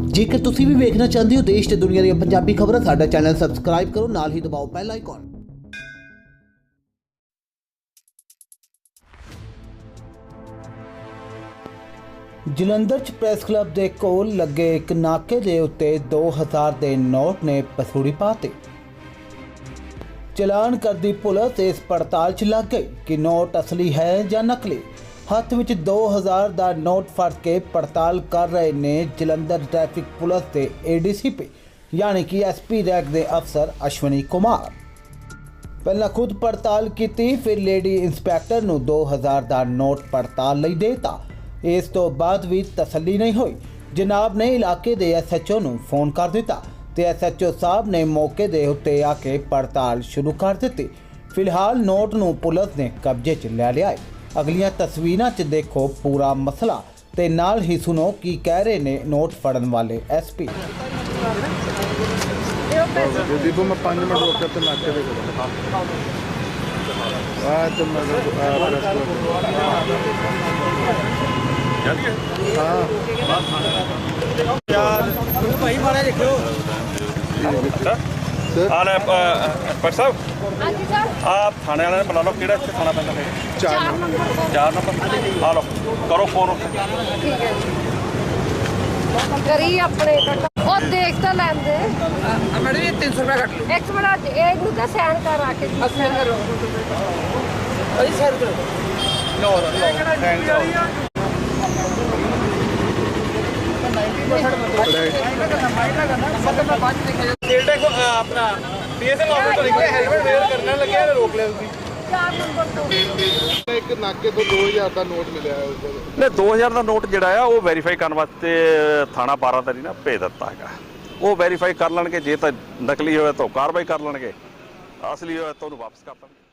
ਜੇਕਰ ਤੁਸੀਂ ਵੀ ਵੇਖਣਾ ਚਾਹੁੰਦੇ ਹੋ ਦੇਸ਼ ਤੇ ਦੁਨੀਆ ਦੀਆਂ ਪੰਜਾਬੀ ਖਬਰਾਂ, ਸਾਡਾ ਚੈਨਲ ਸਬਸਕ੍ਰਾਈਬ ਕਰੋ, ਨਾਲ ਹੀ ਦਬਾਓ ਬੈਲ ਆਈਕਨ ਜਲੰਧਰ ਚ ਪ੍ਰੈਸ ਕਲੱਬ ਦੇ ਕੋਲ ਲੱਗੇ ਇੱਕ ਨਾਕੇ ਦੇ ਉੱਤੇ 2000 ਦੇ ਨੋਟ ਨੇ ਪਸੂੜੀ ਪਾਤੇ। ਚਲਾਨ ਕਰਦੀ ਪੁਲਿਸ ਇਸ ਪੜਤਾਲ 'ਚ ਲੱਗ ਗਈ ਕਿ ਨੋਟ ਅਸਲੀ ਹੈ ਜਾਂ ਨਕਲੀ। ਹੱਥ ਵਿੱਚ 2000 ਦਾ ਨੋਟ ਫੜ ਕੇ ਪੜਤਾਲ ਕਰ ਰਹੇ ਨੇ ਜਲੰਧਰ ਟ੍ਰੈਫਿਕ ਪੁਲਿਸ ਦੇ ਏਡੀਸੀਪੀ ਯਾਨੀ ਕਿ ਐਸਪੀ ਰੈਂਕ ਦੇ ਅਫਸਰ ਅਸ਼ਵਨੀ ਕੁਮਾਰ। ਪਹਿਲਾਂ ਖੁਦ ਪੜਤਾਲ ਕੀਤੀ, ਫਿਰ ਲੇਡੀ ਇੰਸਪੈਕਟਰ ਨੂੰ 2000 ਦਾ ਨੋਟ ਪੜਤਾਲ ਲਈ ਦੇਤਾ। ਇਸ ਤੋਂ ਬਾਅਦ ਵੀ ਤਸੱਲੀ ਨਹੀਂ ਹੋਈ। ਜਨਾਬ ਨੇ ਇਲਾਕੇ ਦੇ ਐਸਐਚਓ ਨੂੰ ਫੋਨ ਕਰ ਦਿੱਤਾ ਤੇ ਐਸਐਚਓ ਸਾਹਿਬ ਨੇ ਮੌਕੇ ਦੇ ਉੱਤੇ ਆ ਕੇ ਪੜਤਾਲ ਸ਼ੁਰੂ ਕਰ ਦਿੱਤੀ। ਫਿਲਹਾਲ ਨੋਟ ਨੂੰ ਪੁਲਿਸ ਨੇ ਕਬਜ਼ੇ 'ਚ ਲੈ ਲਿਆ ਹੈ। ਅਗਲੀਆਂ ਤਸਵੀਰਾਂ 'ਚ ਦੇਖੋ ਪੂਰਾ ਮਸਲਾ ਤੇ ਨਾਲ ਹੀ ਸੁਣੋ ਕੀ ਕਹਿ ਰਹੇ ਨੇ ਨੋਟ ਫੜਨ ਵਾਲੇ ਐਸਪੀ ਦੀਪੂ ਮੈਂ 5 ਮਿੰਟ ਰੋਕ ਕੇ ਤੇ ਨਾਕੇ ਦੇ ਕੋਲ ਆ ਤੇ ਮੈਂ ਆ ਹਾਂ। ਆ ਲੈ ਪਰ ਸਾਹਿਬ। ਹਾਂਜੀ ਸਰ। ਆ ਥਾਣੇ ਵਾਲਿਆਂ ਨੇ ਬੁਲਾ ਲਓ ਕਿਹੜਾ ਇੱਥੇ ਥਾਣਾ ਪੈਂਦਾ ਹੈ 4 ਨੰਬਰ। ਚਾਰ ਨੰਬਰ। ਆ ਲਓ ਕਰੋ ਫੋਨ ਠੀਕ ਹੈ ਜੀ। ਕਰੀ ਆਪਣੇ ਕੱਟ- ਉਹ ਦੇਖ ਤਾਂ ਲੈਂਦੇ। ਮੈਡਮ ਇਹ 300 ਰੁਪਏ ਕੱਟ ਲਓ। ਇੱਕ ਮਿੰਟ ਇਹ ਨੂੰ ਤਾਂ ਸੈਨ ਕਰ ਆ ਕੇ ਜੀ। ਸੈਨ ਕਰੋ। ਅਜੀ ਸਰ ਕਰੋ। ਲੋ ਲੋ 90% ਬਿਲਡਿੰਗ ਆਪਣਾ ਦਾ ਨੋਟ ਜਿਹੜਾ ਆ ਉਹ ਵੈਰੀਫਾਈ ਕਰਨ ਵਾਸਤੇ ਥਾਣਾ 12 ਤਰੀ ਭੇਜ ਦਿੱਤਾ ਹੈਗਾ। ਉਹ ਵੈਰੀਫਾਈ ਕਰ ਲੈਣਗੇ ਜੇ ਤਾਂ ਨਕਲੀ ਹੋਇਆ ਤਾਂ ਕਾਰਵਾਈ ਕਰ ਲੈਣਗੇ। ਅਸਲੀ ਹੋਇਆ ਤਾਂ ਉਹਨੂੰ ਵਾਪਸ ਕਰ ਦੇਣਗੇ।